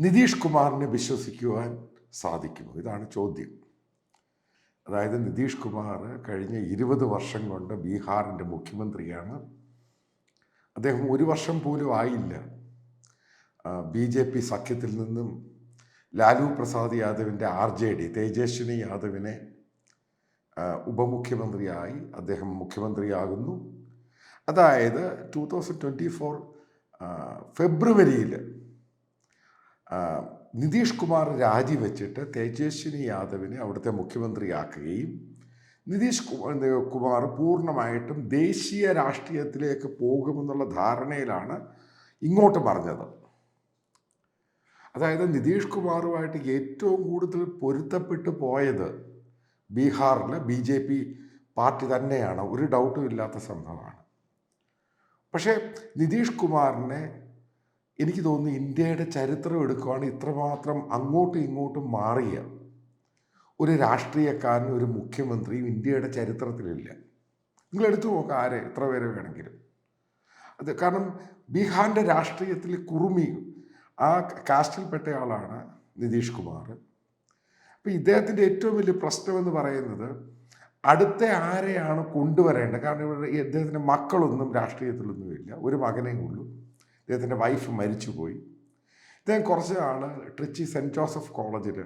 നിതീഷ് കുമാറിനെ വിശ്വസിക്കുവാൻ സാധിക്കുമോ? ഇതാണ് ചോദ്യം. അതായത് നിതീഷ് കുമാർ കഴിഞ്ഞ ഇരുപത് വർഷം കൊണ്ട് ബീഹാറിന്റെ മുഖ്യമന്ത്രിയാണ്. അദ്ദേഹം ഒരു വർഷം പോലും ആയില്ല. ബി ജെ പി സഖ്യത്തിൽ നിന്നും ലാലു പ്രസാദ് യാദവിന്റെ ആർ ജെ ഡി തേജസ്വിനി യാദവിനെ ഉപമുഖ്യമന്ത്രിയായി അദ്ദേഹം മുഖ്യമന്ത്രിയാകുന്നു. അതായത് ടു തൗസൻഡ് ട്വന്റി ഫോർ ഫെബ്രുവരിയിൽ നിതീഷ് കുമാർ രാജിവെച്ചിട്ട് തേജസ്വിനി യാദവിനെ അവിടുത്തെ മുഖ്യമന്ത്രിയാക്കുകയും നിതീഷ് കുമാർ പൂർണമായിട്ടും ദേശീയ രാഷ്ട്രീയത്തിലേക്ക് പോകുമെന്നുള്ള ധാരണയിലാണ് ഇങ്ങോട്ട് പറഞ്ഞത്. അതായത് നിതീഷ് കുമാറുമായിട്ട് ഏറ്റവും കൂടുതൽ പൊരുത്തപ്പെട്ടു പോയത് ബീഹാറിൽ ബി ജെ പി പാർട്ടി തന്നെയാണ്. ഒരു ഡൗട്ടും ഇല്ലാത്ത സംഭവമാണ്. പക്ഷേ നിതീഷ് കുമാറിനെ എനിക്ക് തോന്നുന്നു ഇന്ത്യയുടെ ചരിത്രം എടുക്കുകയാണ് ഇത്രമാത്രം അങ്ങോട്ടും ഇങ്ങോട്ടും മാറിയ ഒരു രാഷ്ട്രീയക്കാരനും ഒരു മുഖ്യമന്ത്രിയും ഇന്ത്യയുടെ ചരിത്രത്തിലില്ല. നിങ്ങൾ എടുത്തു നോക്കുക ആരെ എത്ര പേരെ വേണമെങ്കിലും. അത് കാരണം ബീഹാറിന്റെ രാഷ്ട്രീയത്തിൽ കുറുമി ആ കാസ്റ്റിൽപ്പെട്ട ആളാണ് നിതീഷ് കുമാർ. അപ്പം ഇദ്ദേഹത്തിന്റെ ഏറ്റവും വലിയ പ്രശ്നമെന്ന് പറയുന്നത് അടുത്ത ആരെയാണ് കൊണ്ടുവരേണ്ടത്? കാരണം ഇവിടെ ഈ അദ്ദേഹത്തിന്റെ മക്കളൊന്നും രാഷ്ട്രീയത്തിലൊന്നുമില്ല. ഒരു മകനേ ഉള്ളൂ. ഇദ്ദേഹത്തിന്റെ വൈഫ് മരിച്ചുപോയി. ഇദ്ദേഹം കുറച്ച് നാൾ ട്രിച്ചി സെന്റ് ജോസഫ് കോളേജിൽ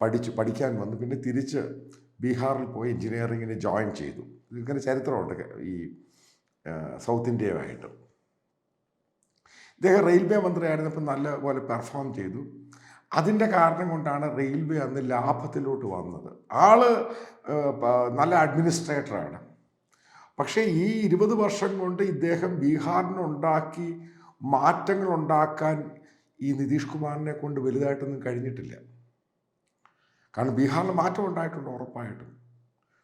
പഠിച്ചു പഠിക്കാൻ വന്നു. പിന്നെ തിരിച്ച് ബീഹാറിൽ പോയി എഞ്ചിനീയറിങ്ങിന് ജോയിൻ ചെയ്തു. ഇങ്ങനെ ചരിത്രമുണ്ട് ഈ സൗത്ത് ഇന്ത്യയുമായിട്ട്. ഇദ്ദേഹം റെയിൽവേ മന്ത്രിയായിരുന്നപ്പോൾ നല്ലപോലെ പെർഫോം ചെയ്തു. അതിന്റെ കാരണം കൊണ്ടാണ് റെയിൽവേ അന്ന് ലാഭത്തിലോട്ട് വന്നത്. ആൾ നല്ല അഡ്മിനിസ്ട്രേറ്ററാണ് പക്ഷേ ഈ ഇരുപത് വർഷം കൊണ്ട് ഇദ്ദേഹം ബീഹാറിനുണ്ടാക്കി മാറ്റങ്ങൾ ഉണ്ടാക്കാൻ ഈ നിതീഷ് കുമാറിനെ കൊണ്ട് വലുതായിട്ടൊന്നും കഴിഞ്ഞിട്ടില്ല. കാരണം ബീഹാറിൽ മാറ്റം ഉണ്ടായിട്ടുണ്ട് ഉറപ്പായിട്ടും.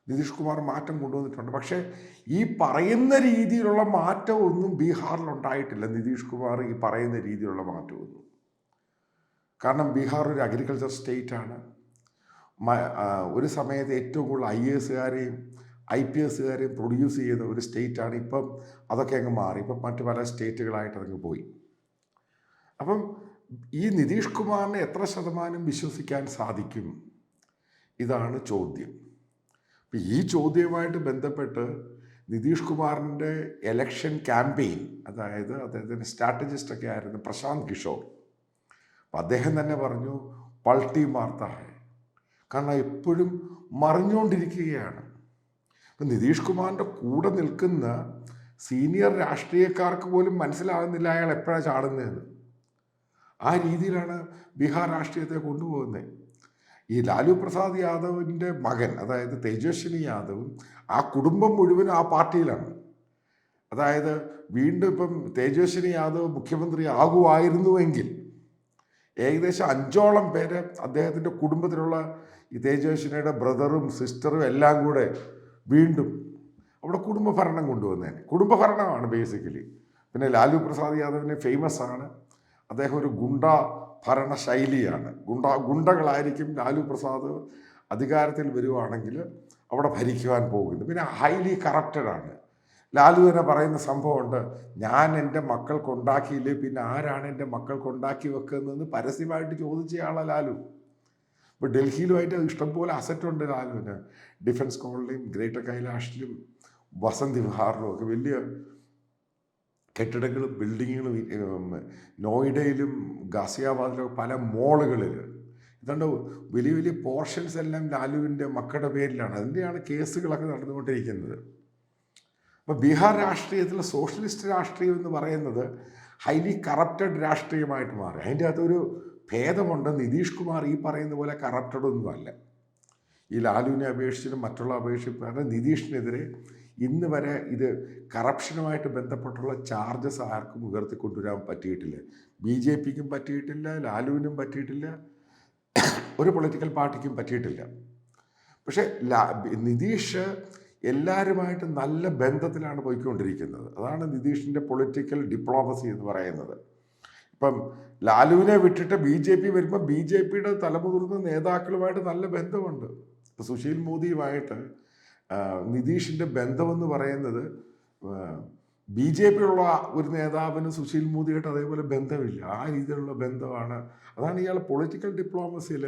നിതീഷ് കുമാർ മാറ്റം കൊണ്ടുവന്നിട്ടുണ്ട്. പക്ഷേ ഈ പറയുന്ന രീതിയിലുള്ള മാറ്റമൊന്നും ബീഹാറിൽ ഉണ്ടായിട്ടില്ല. നിതീഷ് കുമാർ ഈ പറയുന്ന രീതിയിലുള്ള മാറ്റമൊന്നും. കാരണം ബീഹാർ ഒരു അഗ്രികൾച്ചർ സ്റ്റേറ്റാണ് ഒരു സമയത്ത് ഏറ്റവും കൂടുതൽ ഐ എസുകാരെയും ഐ പി എസുകാരെയും പ്രൊഡ്യൂസ് ചെയ്യുന്ന ഒരു സ്റ്റേറ്റാണ് ഇപ്പം അതൊക്കെ അങ്ങ് മാറി. ഇപ്പം മറ്റു പല സ്റ്റേറ്റുകളായിട്ട് അതങ്ങ് പോയി. അപ്പം ഈ നിതീഷ് കുമാറിനെ എത്ര ശതമാനം വിശ്വസിക്കാൻ സാധിക്കും? ഇതാണ് ചോദ്യം. അപ്പം ഈ ചോദ്യവുമായിട്ട് ബന്ധപ്പെട്ട് നിതീഷ് കുമാറിന്റെ എലക്ഷൻ ക്യാമ്പയിൻ അതായത് അദ്ദേഹത്തിന്റെ സ്ട്രാറ്റജിസ്റ്റൊക്കെ ആയിരുന്നു പ്രശാന്ത് കിഷോർ അപ്പം അദ്ദേഹം തന്നെ പറഞ്ഞു പൾട്ടി മാർത്ത കാരണം എപ്പോഴും മറിഞ്ഞുകൊണ്ടിരിക്കുകയാണ്. ഇപ്പം നിതീഷ് കുമാറിന്റെ കൂടെ നിൽക്കുന്ന സീനിയർ രാഷ്ട്രീയക്കാർക്ക് പോലും മനസ്സിലാകുന്നില്ല അയാൾ എപ്പോഴാണ് ചാടുന്നതെന്ന്. ആ രീതിയിലാണ് ബീഹാർ രാഷ്ട്രീയത്തെ കൊണ്ടുപോകുന്നത് ഈ ലാലു പ്രസാദ് യാദവിന്റെ മകൻ അതായത് തേജസ്വിനി യാദവും ആ കുടുംബം മുഴുവനും ആ പാർട്ടിയിലാണ്. അതായത് വീണ്ടും ഇപ്പം തേജസ്വിനി യാദവ് മുഖ്യമന്ത്രി ആകുമായിരുന്നുവെങ്കിൽ ഏകദേശം അഞ്ചോളം പേരെ അദ്ദേഹത്തിന്റെ കുടുംബത്തിലുള്ള ഈ തേജസ്വിനിയുടെ ബ്രദറും സിസ്റ്ററും എല്ലാം കൂടെ വീണ്ടും അവിടെ കുടുംബഭരണം കൊണ്ടുവന്നേനെ. കുടുംബഭരണമാണ് ബേസിക്കലി പിന്നെ ലാലു പ്രസാദ് യാദവിന് ഫേമസ് ആണ്. അദ്ദേഹം ഒരു ഗുണ്ട ഭരണ ശൈലിയാണ് ഗുണ്ട ഗുണ്ടകളായിരിക്കും ലാലു പ്രസാദ് അധികാരത്തിൽ വരുവാണെങ്കിൽ അവിടെ ഭരിക്കുവാൻ പോകുന്നത്. പിന്നെ ഹൈലി കറപ്റ്റഡ് ആണ്. ലാലു തന്നെ പറയുന്ന സംഭവമുണ്ട് ഞാൻ എന്റെ മക്കൾക്ക് ഉണ്ടാക്കിയില്ലേ? പിന്നെ ആരാണ് എന്റെ മക്കൾക്ക് ഉണ്ടാക്കി വെക്കുന്നതെന്ന് പരസ്യമായിട്ട് ചോദിച്ചയാളാണ് ലാലു. ഇപ്പോൾ ഡൽഹിയിലുമായിട്ട് ഇഷ്ടംപോലെ അസറ്റ് ഉണ്ട് ലാലുവിന് ഡിഫൻസ് കോളനിയും ഗ്രേറ്റർ കൈലാഷിലും വസന്തി വിഹാറിലും ഒക്കെ വലിയ കെട്ടിടങ്ങളും ബിൽഡിങ്ങുകളും നോയിഡയിലും ഗാസിയാബാദിലും പല മോളുകളിൽ ഇതുകൊണ്ട് വലിയ വലിയ പോർഷൻസ് എല്ലാം ലാലുവിന്റെ മക്കളുടെ പേരിലാണ്. അതിന്റെയാണ് കേസുകളൊക്കെ നടന്നുകൊണ്ടിരിക്കുന്നത്. അപ്പോൾ ബീഹാർ രാഷ്ട്രീയത്തിൽ സോഷ്യലിസ്റ്റ് രാഷ്ട്രീയം എന്ന് പറയുന്നത് ഹൈലി കറപ്റ്റഡ് രാഷ്ട്രീയമായിട്ട് മാറി. അതിന്റെ അകത്തൊരു ഭേദമുണ്ട്. നിതീഷ് കുമാർ ഈ പറയുന്ന പോലെ കറപ്റ്റഡ് ഒന്നുമല്ല ഈ ലാലുവിനെ അപേക്ഷിച്ചിട്ടും മറ്റുള്ള അപേക്ഷിച്ച് നിതീഷിനെതിരെ ഇന്ന് വരെ ഇത് കറപ്ഷനുമായിട്ട് ബന്ധപ്പെട്ടുള്ള ചാർജസ് ആർക്കും ഉയർത്തിക്കൊണ്ടുവരാൻ പറ്റിയിട്ടില്ല. ബി ജെ പിക്കും പറ്റിയിട്ടില്ല ലാലുവിനും പറ്റിയിട്ടില്ല ഒരു പൊളിറ്റിക്കൽ പാർട്ടിക്കും പറ്റിയിട്ടില്ല. പക്ഷേ ലാ നിതീഷ് എല്ലാവരുമായിട്ട് നല്ല ബന്ധത്തിലാണ് പോയിക്കൊണ്ടിരിക്കുന്നത്. അതാണ് നിതീഷിന്റെ പൊളിറ്റിക്കൽ ഡിപ്ലോമസി എന്ന് പറയുന്നത്. ഇപ്പം ലാലുവിനെ വിട്ടിട്ട് ബി ജെ പി വരുമ്പോൾ ബി ജെ പിയുടെ തലമുതിർന്ന നേതാക്കളുമായിട്ട് നല്ല ബന്ധമുണ്ട്. സുശീൽ മോദിയുമായിട്ട് നിതീഷിന്റെ ബന്ധമെന്ന് പറയുന്നത് ബി ജെ പിയുള്ള ഒരു നേതാവിന് സുശീൽ മോദിയായിട്ട് അതേപോലെ ബന്ധമില്ല. ആ രീതിയിലുള്ള ബന്ധമാണ്. അതാണ് ഇയാൾ പൊളിറ്റിക്കൽ ഡിപ്ലോമസിയിൽ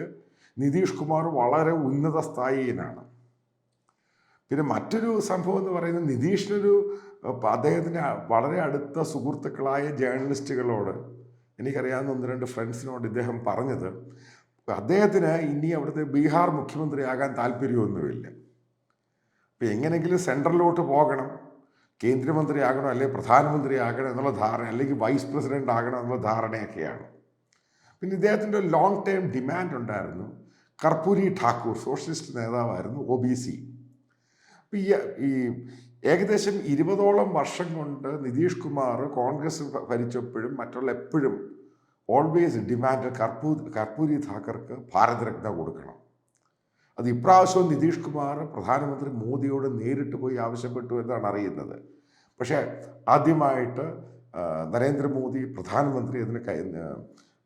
നിതീഷ് കുമാർ വളരെ ഉന്നത സ്ഥായിനാണ് പിന്നെ മറ്റൊരു സംഭവം എന്ന് പറയുന്നത് നിതീഷിനൊരു അദ്ദേഹത്തിന് വളരെ അടുത്ത സുഹൃത്തുക്കളായ ജേർണലിസ്റ്റുകളോട് എനിക്കറിയാവുന്ന ഒന്ന് രണ്ട് ഫ്രണ്ട്സിനോട് ഇദ്ദേഹം പറഞ്ഞത് അദ്ദേഹത്തിന് ഇനി അവിടുത്തെ ബീഹാർ മുഖ്യമന്ത്രിയാകാൻ താല്പര്യമൊന്നുമില്ല. അപ്പം എങ്ങനെയെങ്കിലും സെൻട്രലിലോട്ട് പോകണം കേന്ദ്രമന്ത്രി ആകണം അല്ലെങ്കിൽ പ്രധാനമന്ത്രി ആകണം എന്നുള്ള ധാരണ അല്ലെങ്കിൽ വൈസ് പ്രസിഡന്റ് ആകണം എന്നുള്ള ധാരണയൊക്കെയാണ്. പിന്നെ ഇദ്ദേഹത്തിന്റെ ലോങ് ടേം ഡിമാൻഡ് ഉണ്ടായിരുന്നു. കർപ്പൂരി ഠാക്കൂർ സോഷ്യലിസ്റ്റ് നേതാവായിരുന്നു ഒ ബി സി. ഈ ഏകദേശം ഇരുപതോളം വർഷം കൊണ്ട് നിതീഷ് കുമാർ കോൺഗ്രസ് ഭരിച്ചപ്പോഴും മറ്റുള്ള എപ്പോഴും ഓൾവേസ് ഡിമാൻഡ് കർപ്പൂ കർപ്പൂരി ധാക്കർക്ക് ഭാരതരത്ന കൊടുക്കണം. അത് ഇപ്രാവശ്യവും നിതീഷ് കുമാർ പ്രധാനമന്ത്രി മോദിയോട് നേരിട്ട് പോയി ആവശ്യപ്പെട്ടു എന്നാണ് അറിയുന്നത്. പക്ഷേ ആദ്യമായിട്ട് നരേന്ദ്രമോദി പ്രധാനമന്ത്രി അതിന് കൈ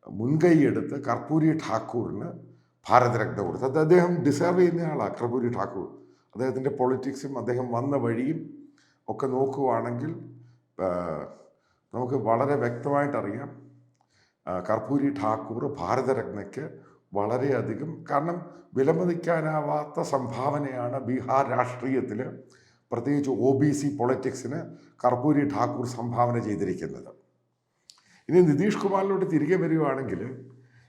മുൻകൈയെടുത്ത് കർപ്പൂരി ഠാക്കൂറിന് ഭാരതരത്ന കൊടുത്തു. അത് അദ്ദേഹം ഡിസേർവ് ചെയ്യുന്ന ആളാണ് കർപ്പൂരി ഠാക്കൂർ. അദ്ദേഹത്തിന്റെ പൊളിറ്റിക്സും അദ്ദേഹം വന്ന വഴിയും ഒക്കെ നോക്കുവാണെങ്കിൽ നമുക്ക് വളരെ വ്യക്തമായിട്ടറിയാം കർപ്പൂരി ഠാക്കൂർ ഭാരതരത്നയ്ക്ക് വളരെയധികം കാരണം വിലമതിക്കാനാവാത്ത സംഭാവനയാണ് ബീഹാർ രാഷ്ട്രീയത്തിൽ പ്രത്യേകിച്ച് ഒ ബി സി പൊളിറ്റിക്സിന് കർപ്പൂരി ഠാക്കൂർ സംഭാവന ചെയ്തിരിക്കുന്നത്. ഇനി നിതീഷ് കുമാറിലോട്ട് തിരികെ വരികയാണെങ്കിൽ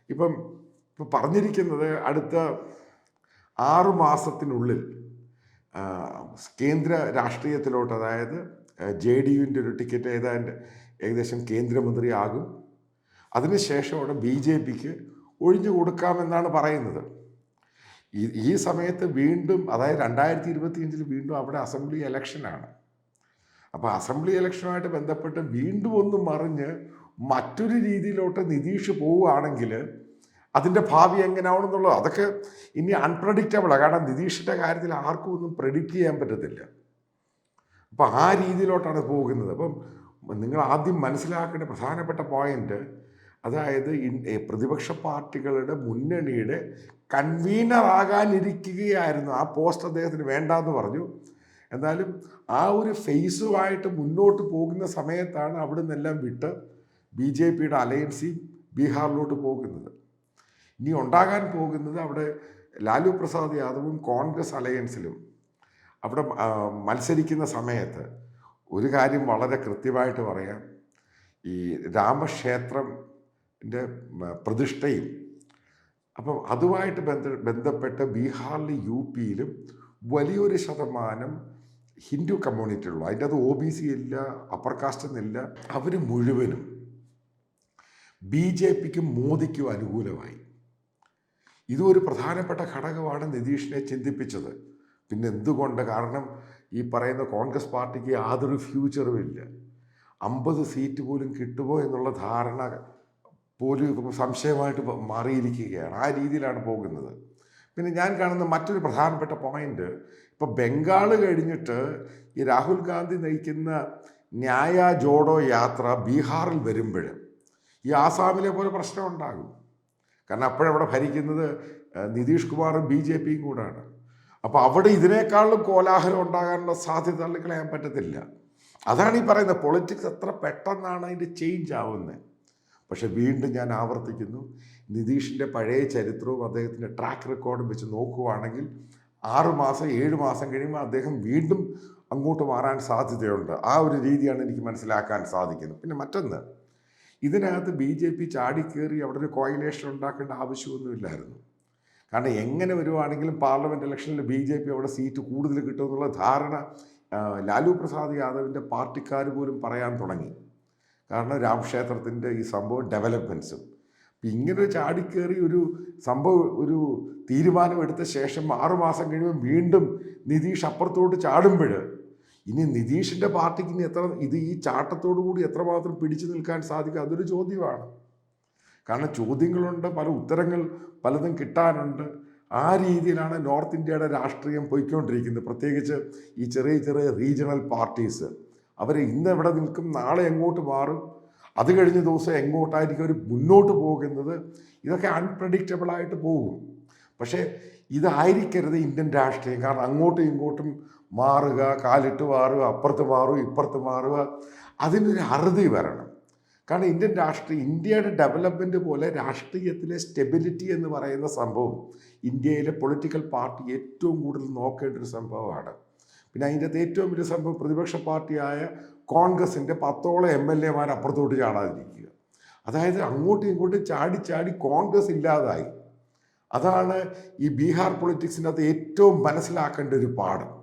ഇപ്പം ഇപ്പം പറഞ്ഞിരിക്കുന്നത് അടുത്ത ആറു മാസത്തിനുള്ളിൽ കേന്ദ്ര രാഷ്ട്രീയത്തിലോട്ട് അതായത് ജെ ഡി യുവിന്റെ ഒരു ടിക്കറ്റ് ഏതാണ്ട് ഏകദേശം കേന്ദ്രമന്ത്രിയാകും. അതിനുശേഷം അവിടെ ബി ജെ പിക്ക് ഒഴിഞ്ഞു കൊടുക്കാമെന്നാണ് പറയുന്നത്. ഈ ഈ സമയത്ത് വീണ്ടും അതായത് രണ്ടായിരത്തി ഇരുപത്തിയഞ്ചിൽ വീണ്ടും അവിടെ അസംബ്ലി ഇലക്ഷനാണ്. അപ്പോൾ അസംബ്ലി ഇലക്ഷനുമായിട്ട് ബന്ധപ്പെട്ട് വീണ്ടും ഒന്ന് മറിഞ്ഞ് മറ്റൊരു രീതിയിലോട്ട് നിതീഷ് പോവുകയാണെങ്കിൽ അതിന്റെ ഭാവി എങ്ങനെയാവണമെന്നുള്ളത് അതൊക്കെ ഇനി അൺപ്രഡിക്റ്റബിളാണ് കാരണം നിതീഷിന്റെ കാര്യത്തിൽ ആർക്കും ഒന്നും പ്രെഡിക്റ്റ് ചെയ്യാൻ പറ്റത്തില്ല. അപ്പോൾ ആ രീതിയിലോട്ടാണ് പോകുന്നത്. അപ്പം നിങ്ങൾ ആദ്യം മനസ്സിലാക്കേണ്ട പ്രധാനപ്പെട്ട പോയിന്റ് അതായത് പ്രതിപക്ഷ പാർട്ടികളുടെ മുന്നണിയുടെ കൺവീനർ ആകാനിരിക്കുകയായിരുന്നു. ആ പോസ്റ്റ് അദ്ദേഹത്തിന് വേണ്ടാന്ന് പറഞ്ഞു. എന്നാലും ആ ഒരു ഫേസുമായിട്ട് മുന്നോട്ട് പോകുന്ന സമയത്താണ് അവിടെ നിന്നെല്ലാം വിട്ട് ബി ജെ പിയുടെ അലയൻസി ബീഹാറിലോട്ട് പോകുന്നത്. ഇനി ഉണ്ടാകാൻ പോകുന്നത് അവിടെ ലാലു പ്രസാദ് യാദവും കോൺഗ്രസ് അലയൻസിലും. അവിടെ മത്സരിക്കുന്ന സമയത്ത് ഒരു കാര്യം വളരെ കൃത്യമായിട്ട് പറയാം. ഈ രാമക്ഷേത്രത്തിന്റെ പ്രതിഷ്ഠയും അപ്പം അതുമായിട്ട് ബന്ധ ബന്ധപ്പെട്ട് ബീഹാറിലും യു പിയിലും വലിയൊരു ശതമാനം ഹിന്ദു കമ്മ്യൂണിറ്റി ഉള്ളു അതിന്റെ അത് ഒ ബി സി ഇല്ല അപ്പർ കാസ്റ്റ് എന്നില്ല അവർ മുഴുവനും ബി ജെ പിക്കും മോദിക്കും അനുകൂലമായി. ഇതും ഒരു പ്രധാനപ്പെട്ട ഘടകമാണ് നിതീഷിനെ ചിന്തിപ്പിച്ചത്. പിന്നെ എന്തുകൊണ്ട്? കാരണം ഈ പറയുന്ന കോൺഗ്രസ് പാർട്ടിക്ക് യാതൊരു ഫ്യൂച്ചറും ഇല്ല. അമ്പത് സീറ്റ് പോലും കിട്ടുമോ എന്നുള്ള ധാരണ പോലും സംശയമായിട്ട് മാറിയിരിക്കുകയാണ്. ആ രീതിയിലാണ് പോകുന്നത്. പിന്നെ ഞാൻ കാണുന്ന മറ്റൊരു പ്രധാനപ്പെട്ട പോയിന്റ് ഇപ്പോൾ ബംഗാൾ കഴിഞ്ഞിട്ട് ഈ രാഹുൽ ഗാന്ധി നയിക്കുന്ന ന്യായ ജോഡോ യാത്ര ബീഹാറിൽ വരുമ്പോൾ ഈ ആസാമിലെ പോലെ പ്രശ്നം ഉണ്ടാകും. കാരണം അപ്പോഴവിടെ ഭരിക്കുന്നത് നിതീഷ് കുമാറും ബി ജെ പിയും കൂടാണ്. അപ്പോൾ അവിടെ ഇതിനേക്കാളും കോലാഹലം ഉണ്ടാകാനുള്ള സാധ്യത തള്ളിക്കളയാൻ പറ്റത്തില്ല. അതാണ് ഈ പറയുന്നത് പൊളിറ്റിക്സ് എത്ര പെട്ടെന്നാണ് അതിന്റെ ചേഞ്ച് ആവുന്നത് പക്ഷെ വീണ്ടും ഞാൻ ആവർത്തിക്കുന്നു നിതീഷിന്റെ പഴയ ചരിത്രവും അദ്ദേഹത്തിന്റെ ട്രാക്ക് റെക്കോർഡും വെച്ച് നോക്കുകയാണെങ്കിൽ ആറ് മാസം ഏഴ് മാസം കഴിയുമ്പോൾ അദ്ദേഹം വീണ്ടും അങ്ങോട്ട് മാറാൻ സാധ്യതയുണ്ട്. ആ ഒരു രീതിയാണ് എനിക്ക് മനസ്സിലാക്കാൻ സാധിക്കുന്നത്. പിന്നെ മറ്റൊന്ന് ഇതിനകത്ത് ബി ജെ പി ചാടിക്കേറി അവിടെ ഒരു കോയിലേഷൻ ഉണ്ടാക്കേണ്ട ആവശ്യമൊന്നുമില്ലായിരുന്നു കാരണം എങ്ങനെ വരുവാണെങ്കിലും പാർലമെന്റ് ഇലക്ഷനിൽ ബി ജെ പി അവിടെ സീറ്റ് കൂടുതൽ കിട്ടുമെന്നുള്ള ധാരണ ലാലു പ്രസാദ് യാദവിന്റെ പാർട്ടിക്കാർ പോലും പറയാൻ തുടങ്ങി. കാരണം രാമക്ഷേത്രത്തിന്റെ ഈ സംഭവം ഡെവലപ്മെന്റ്സും അപ്പം ഇങ്ങനെ ചാടിക്കേറി ഒരു സംഭവം ഒരു തീരുമാനമെടുത്ത ശേഷം ആറുമാസം കഴിയുമ്പോൾ വീണ്ടും നിതീഷ് അപ്പുറത്തോട്ട് ചാടുമ്പോൾ ഇനി നിതീഷിന്റെ പാർട്ടിക്ക് ഇനി എത്ര ഇത് ഈ ചാട്ടത്തോടു കൂടി എത്രമാത്രം പിടിച്ചു നിൽക്കാൻ സാധിക്കും അതൊരു ചോദ്യമാണ്. കാരണം ചോദ്യങ്ങളുണ്ട് പല ഉത്തരങ്ങൾ പലതും കിട്ടാനുണ്ട്. ആ രീതിയിലാണ് നോർത്ത് ഇന്ത്യയുടെ രാഷ്ട്രീയം പോയിക്കൊണ്ടിരിക്കുന്നത്. പ്രത്യേകിച്ച് ഈ ചെറിയ ചെറിയ റീജിയണൽ പാർട്ടീസ്. അവർ ഇന്ന് എവിടെ നിൽക്കും നാളെ എങ്ങോട്ട് മാറും? അത് കഴിഞ്ഞ ദിവസം എങ്ങോട്ടായിരിക്കും അവർ മുന്നോട്ട് പോകുന്നത്? ഇതൊക്കെ അൺപ്രഡിക്റ്റബിളായിട്ട് പോകും. പക്ഷേ ഇതായിരിക്കരുത് ഇന്ത്യൻ രാഷ്ട്രീയം. കാരണം അങ്ങോട്ടും ഇങ്ങോട്ടും മാറുക കാലിട്ട് മാറുക അപ്പുറത്ത് മാറുക ഇപ്പുറത്ത് മാറുക. അതിനൊരു അറുതി വരണം. കാരണം ഇന്ത്യൻ രാഷ്ട്രീയ ഇന്ത്യയുടെ ഡെവലപ്മെന്റ് പോലെ രാഷ്ട്രീയത്തിലെ സ്റ്റെബിലിറ്റി എന്ന് പറയുന്ന സംഭവം ഇന്ത്യയിലെ പൊളിറ്റിക്കൽ പാർട്ടി ഏറ്റവും കൂടുതൽ നോക്കേണ്ട ഒരു സംഭവമാണ്. പിന്നെ അതിന്റെ അകത്ത് ഏറ്റവും വലിയ സംഭവം പ്രതിപക്ഷ പാർട്ടിയായ കോൺഗ്രസിന്റെ പത്തോളം എം എൽ എമാർ അപ്പുറത്തോട്ട് ചാടാതിരിക്കുക. അതായത് അങ്ങോട്ടും ഇങ്ങോട്ടും ചാടി ചാടി കോൺഗ്രസ് ഇല്ലാതായി. അതാണ് ഈ ബീഹാർ പൊളിറ്റിക്സിനകത്ത് ഏറ്റവും മനസ്സിലാക്കേണ്ട ഒരു പാഠം.